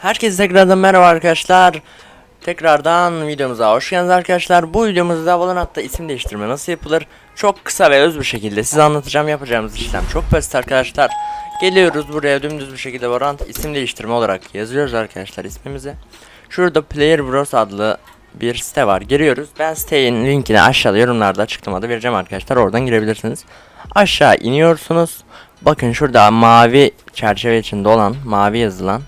Herkese tekrardan merhaba arkadaşlar. Tekrardan videomuza hoş geldiniz arkadaşlar. Bu videomuzda Valorant'ta isim değiştirme nasıl yapılır? Çok kısa ve öz bir şekilde size anlatacağım. Yapacağımız işlem çok basit arkadaşlar. Geliyoruz buraya dümdüz bir şekilde Valorant isim değiştirme olarak yazıyoruz arkadaşlar ismimizi. Şurada Player Bros adlı bir site var. Giriyoruz. Ben sitenin linkini aşağıda yorumlarda açıklamada vereceğim arkadaşlar. Oradan girebilirsiniz. Aşağı iniyorsunuz. Bakın şurada mavi çerçeve içinde olan, mavi yazılan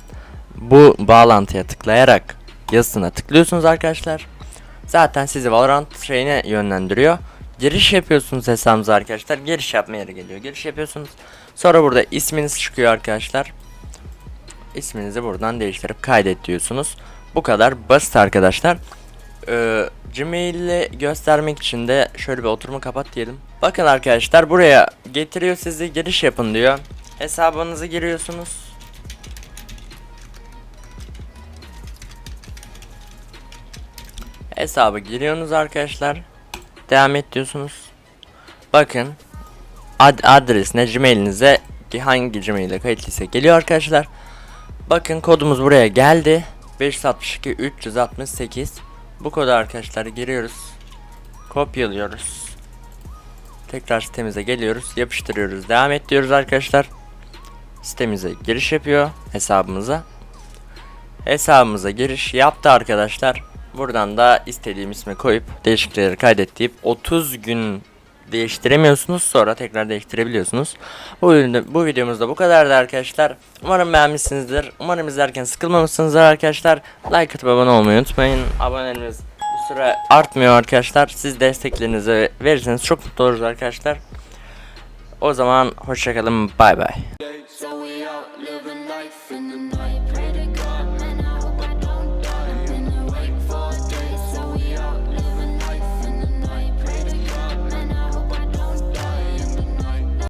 bu bağlantıya tıklayarak yazısına tıklıyorsunuz arkadaşlar. Zaten sizi Valorant şeyine yönlendiriyor. Giriş yapıyorsunuz hesabınıza arkadaşlar. Giriş yapma yeri geliyor. Giriş yapıyorsunuz. Sonra burada isminiz çıkıyor arkadaşlar. İsminizi buradan değiştirip kaydet diyorsunuz. Bu kadar basit arkadaşlar. Ee, Gmail'i göstermek için de şöyle bir oturumu kapat diyelim. Bakın arkadaşlar buraya getiriyor sizi giriş yapın diyor. Hesabınızı giriyorsunuz. Hesabı giriyorsunuz arkadaşlar. Devam et diyorsunuz. Bakın ad adresine Gmail'inize hangi Gmail'e kayıtlıysa geliyor arkadaşlar. Bakın kodumuz buraya geldi. 562 368 bu kodu arkadaşlar giriyoruz. Kopyalıyoruz. Tekrar sitemize geliyoruz. Yapıştırıyoruz. Devam et diyoruz arkadaşlar. Sitemize giriş yapıyor hesabımıza. Hesabımıza giriş yaptı arkadaşlar. Buradan da istediğim ismi koyup değişiklikleri kaydet deyip 30 gün değiştiremiyorsunuz sonra tekrar değiştirebiliyorsunuz. Bu, bu videomuzda bu kadardı arkadaşlar. Umarım beğenmişsinizdir. Umarım izlerken sıkılmamışsınızdır arkadaşlar. Like atıp abone olmayı unutmayın. Abonelerimiz bir süre artmıyor arkadaşlar. Siz desteklerinizi verirseniz çok mutlu oluruz arkadaşlar. O zaman hoşçakalın bay bay.